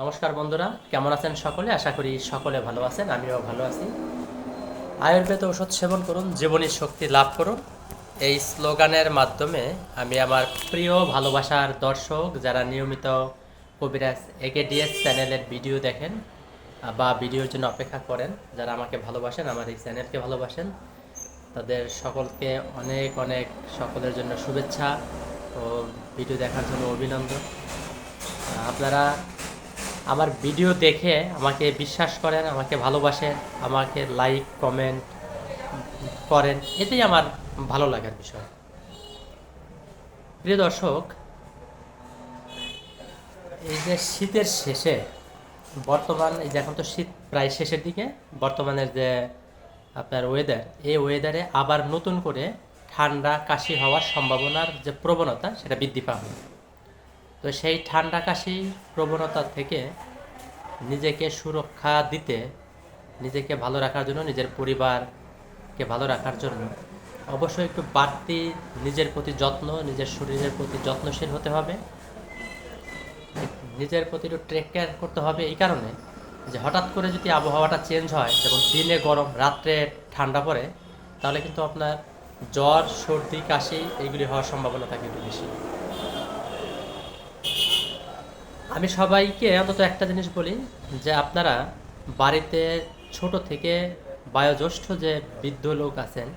নমস্কার বন্ধুরা, কেমন আছেন সকলে? আশা করি সকলে ভালো আছেন, আমিও ভালো আছি। আয়ুর্বেদ ওষুধ সেবন করুন, জীবনী শক্তি লাভ করুন। এই স্লোগানের মাধ্যমে আমি আমার প্রিয় ভালোবাসার দর্শক যারা নিয়মিত কবিরাজ একেডিএস চ্যানেলের ভিডিও দেখেন বা ভিডিওর জন্য অপেক্ষা করেন, যারা আমাকে ভালোবাসেন, আমার এই চ্যানেলকে ভালোবাসেন, তাদের সকলকে অনেক অনেক সকলের জন্য শুভেচ্ছা ও ভিডিও দেখার জন্য অভিনন্দন। আপনারা আমার ভিডিও দেখে আমাকে বিশ্বাস করেন, আমাকে ভালোবাসেন, আমাকে লাইক কমেন্ট করেন। এটাই আমার ভালো লাগার বিষয়। প্রিয় দর্শক, এই যে শীতের শেষে, বর্তমান, এই যে এখন তো শীত প্রায় শেষের দিকে, বর্তমানের যে আপনার ওয়েদার এই ওয়েদারে আবার নতুন করে ঠান্ডা, কাশি হওয়ার সম্ভাবনার যে প্রবণতা, সেটা বৃদ্ধি পাবে। তো সেই ঠান্ডা কাশি প্রবণতা থেকে নিজেকে সুরক্ষা দিতে, নিজেকে ভালো রাখার জন্য, নিজের পরিবারকে ভালো রাখার জন্য অবশ্যই একটু বাড়তি নিজের প্রতি যত্ন, নিজের শরীরের প্রতি যত্নশীল হতে হবে। নিজের প্রতি একটু টেক কেয়ার করতে হবে এই কারণে যে হঠাৎ করে যদি আবহাওয়াটা চেঞ্জ হয়, যেমন দিনে গরম, রাত্রে ঠান্ডা পড়ে, তাহলে কিন্তু আপনার জ্বর, সর্দি, কাশি এইগুলি হওয়ার সম্ভাবনা থাকে একটু বেশি। আমি সবাইকে অন্তত একটা জিনিস বলি, যে আপনারা বাড়িতে ছোট থেকে বয়োজ্যেষ্ঠ যে বৃদ্ধ লোক আছেন,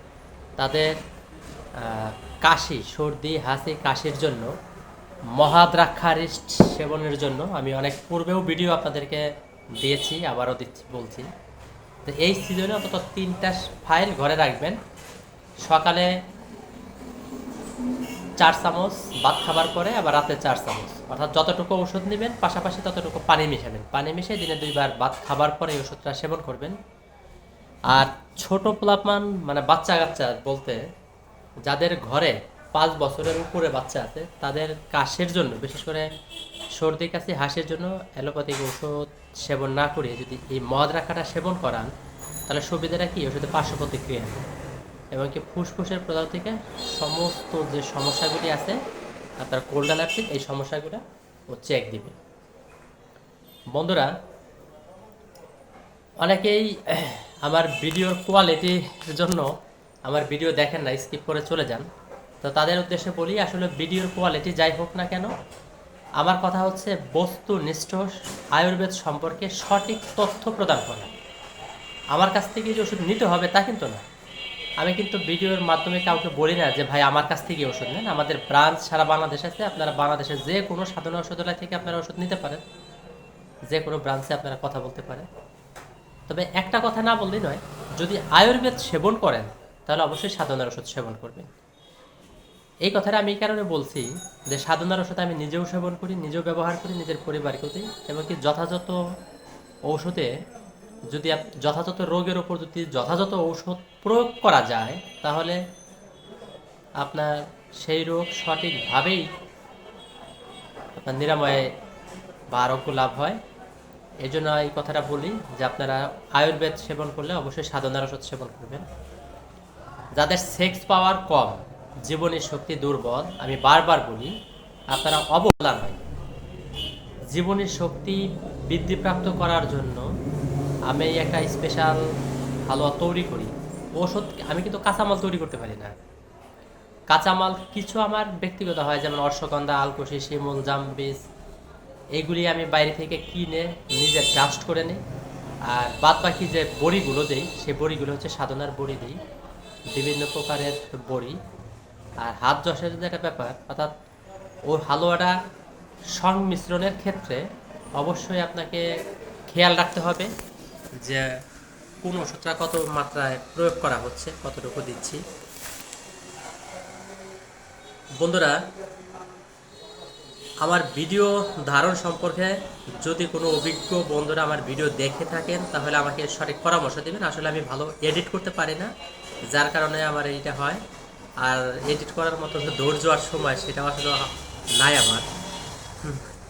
তাদের কাশি, সর্দি, হাসি, কাশির জন্য মহাদ্রাক্ষারিষ্ট সেবনের জন্য আমি অনেক পূর্বেও ভিডিও আপনাদেরকে দিয়েছি, আবারও দিচ্ছি, বলছি। তো এই সিজনে অন্তত তিনটা ফাইল ঘরে রাখবেন। সকালে চার চামচ ভাত খাবার পরে, আবার রাতে চার চামচ। অর্থাৎ যতটুকু ওষুধ নেবেন, পাশাপাশি ততটুকু পানি মিশাবেন পানি মিশিয়ে দিনে দুইবার ভাত খাবার পরে এই ওষুধটা সেবন করবেন। আর ছোট পোলাপান মানে বাচ্চা কাচ্চা বলতে, যাদের ঘরে পাঁচ বছরের উপরে বাচ্চা আছে, তাদের কাশের জন্য, বিশেষ করে সর্দি, কাশি, হাসির জন্য অ্যালোপ্যাথিক ওষুধ সেবন না করে যদি এই মদ রাখাটা সেবন করান, তাহলে সুবিধাটা কি? ওষুধে পার্শ্ব প্রতিক্রিয়া। এবং কি ফুসফুসের প্রদাহ থেকে সমস্ত যে সমস্যাগুলি আছে আপনার কোল্ড অ্যালার্জিক এই সমস্যাগুলো ও চেক দিবে। বন্ধুরা, অনেকেই আমার ভিডিওর কোয়ালিটির জন্য আমার ভিডিও দেখেন না স্কিপ করে চলে যান। তো তাদের উদ্দেশ্যে বলি, আসলে ভিডিওর কোয়ালিটি যাই হোক না কেন, আমার কথা হচ্ছে বস্তু বস্তুনিষ্ঠ আয়ুর্বেদ সম্পর্কে সঠিক তথ্য প্রদান করা। আমার কাছ থেকে যে ওষুধ নিতে হবে তা কিন্তু না। আমি কিন্তু ভিডিওর মাধ্যমে কাউকে বলি না যে, ভাই, আমার কাছ থেকে ওষুধ নেন। আমাদের ব্রাঞ্চ সারা বাংলাদেশ আছে। আপনারা বাংলাদেশের যে কোনো সাধারণ ওষুধালয় থেকে আপনারা ওষুধ নিতে পারেন। যে কোনো ব্রাঞ্চে আপনারা কথা বলতে পারেন। তবে একটা কথা না বললেই নয়, যদি আয়ুর্বেদ সেবন করেন, তাহলে অবশ্যই সাধনার ওষুধ সেবন করবেন। এই কথাটা আমি এই কারণে বলছি যে, সাধনার ওষুধ আমি নিজেও সেবন করি, নিজেও ব্যবহার করি, নিজের পরিবারকেও দিই। এবং কি যথাযথ ঔষধে যদি যথাযথ রোগের ওপর যদি যথাযথ ঔষধ প্রয়োগ করা যায়, তাহলে আপনার সেই রোগ সঠিকভাবেই আপনার নিরাময় বা আরোগ্য লাভ হয়। এই জন্য এই কথাটা বলি যে আপনারা আয়ুর্বেদ সেবন করলে অবশ্যই সাধনার ওষুধ সেবন করবেন। যাদের সেক্স পাওয়ার কম, জীবনের শক্তি দুর্বল, আমি বারবার বলি, আপনারা অবহেলা নয়। জীবনী শক্তি বৃদ্ধিপ্রাপ্ত করার জন্য আমি একটা স্পেশাল হালুয়া তৈরি করি। ওষুধ আমি কিন্তু কাঁচামাল তৈরি করতে পারি না। কাঁচামাল কিছু আমার ব্যক্তিগত হয়, যেমন অশ্বগন্ধা আলকুশি শিমুল জামবিস এগুলি আমি বাইরে থেকে কিনে নিজে ডাস্ট করে নিই। আর বাদ বাকি যে বড়িগুলো দিই সেই বড়িগুলো হচ্ছে সাধনার বড়ি দিই। বিভিন্ন প্রকারের বড়ি। আর হাত যশের যে একটা ব্যাপার, অর্থাৎ ওই হালুয়াটা সংমিশ্রণের ক্ষেত্রে অবশ্যই আপনাকে খেয়াল রাখতে হবে। যে কোন ওষুধটা কত মাত্রায় প্রয়োগ করা হচ্ছে, কতটুকু দিচ্ছি। বন্ধুরা, আমার ভিডিও ধারণ সম্পর্কে যদি কোনো অভিজ্ঞ বন্ধুরা আমার ভিডিও দেখে থাকেন, তাহলে আমাকে সঠিক পরামর্শ দেবেন। আসলে আমি ভালো এডিট করতে পারি না, যার কারণে আমার এইটা হয়। আর এডিট করার মতো ধৈর্য আর সময় সেটা আসলে নাই আমার।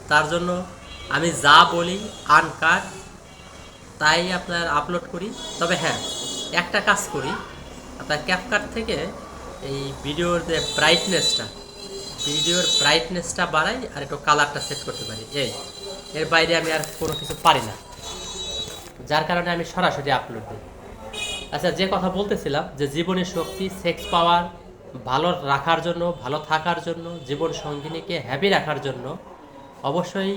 তার জন্য আমি যা বলি আনকাট তাই আপনার আপলোড করি। তবে হ্যাঁ একটা কাজ করি। আপনার ক্যাপকাট থেকে এই ভিডিওর যে ব্রাইটনেসটা ভিডিওর ব্রাইটনেসটা বাড়াই আর একটু কালারটা সেট করতে পারি। এই, এর বাইরে আমি আর কোনো কিছু পারি না। যার কারণে আমি সরাসরি আপলোড দিই। আচ্ছা যে কথা বলতেছিলাম যে জীবনের শক্তি সেক্স পাওয়ার ভালো রাখার জন্য, ভালো থাকার জন্য, জীবন সঙ্গিনীকে হ্যাপি রাখার জন্য অবশ্যই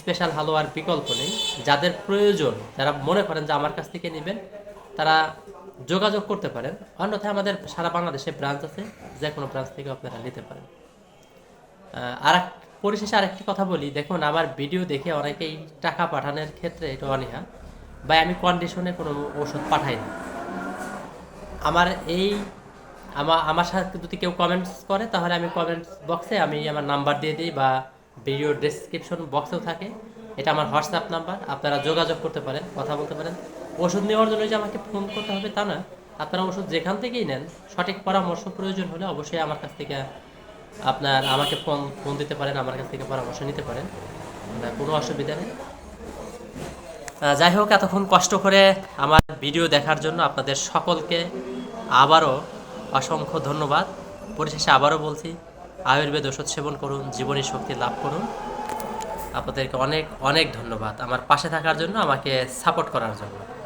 স্পেশাল হালুয়ার বিকল্প নেই। যাদের প্রয়োজন, যারা মনে করেন যে আমার কাছ থেকে নেবেন, তারা যোগাযোগ করতে পারেন। অন্যথায় আমাদের সারা বাংলাদেশে ব্রাঞ্চ আছে, যে কোনো ব্রাঞ্চ থেকে আপনারা নিতে পারেন। আর পরিশেষে আরেকটি কথা বলি। দেখুন, আমার ভিডিও দেখে অনেকেই টাকা পাঠানোর ক্ষেত্রে এটা অনীহা। বা আমি কন্ডিশনে কোনো ওষুধ পাঠাই না। আমার এই আমার আমার সাথে যদি কেউ কমেন্টস করে, তাহলে আমি কমেন্টস বক্সে আমি আমার নাম্বার দিয়ে দিই বা ভিডিও ডেসক্রিপশন বক্সেও থাকে। এটা আমার হোয়াটসঅ্যাপ নাম্বার আপনারা যোগাযোগ করতে পারেন, কথা বলতে পারেন। ওষুধ নেওয়ার জন্য যে আমাকে ফোন করতে হবে তা না। আপনারা ওষুধ যেখান থেকেই নেন, সঠিক পরামর্শ প্রয়োজন হলে অবশ্যই আমার কাছ থেকে আপনার আমাকে ফোন ফোন দিতে পারেন, আমার কাছ থেকে পরামর্শ নিতে পারেন। কোনো অসুবিধা নেই। যাই হোক, এতক্ষণ কষ্ট করে আমার ভিডিও দেখার জন্য আপনাদের সকলকে আবারও অসংখ্য ধন্যবাদ। পরিশেষে আবারও বলছি আয়ুর্বেদ ওষুধ সেবন করুন, জীবনী শক্তি লাভ করুন। আপনাদেরকে অনেক অনেক ধন্যবাদ। আমার পাশে থাকার জন্য আমাকে সাপোর্ট করার জন্য।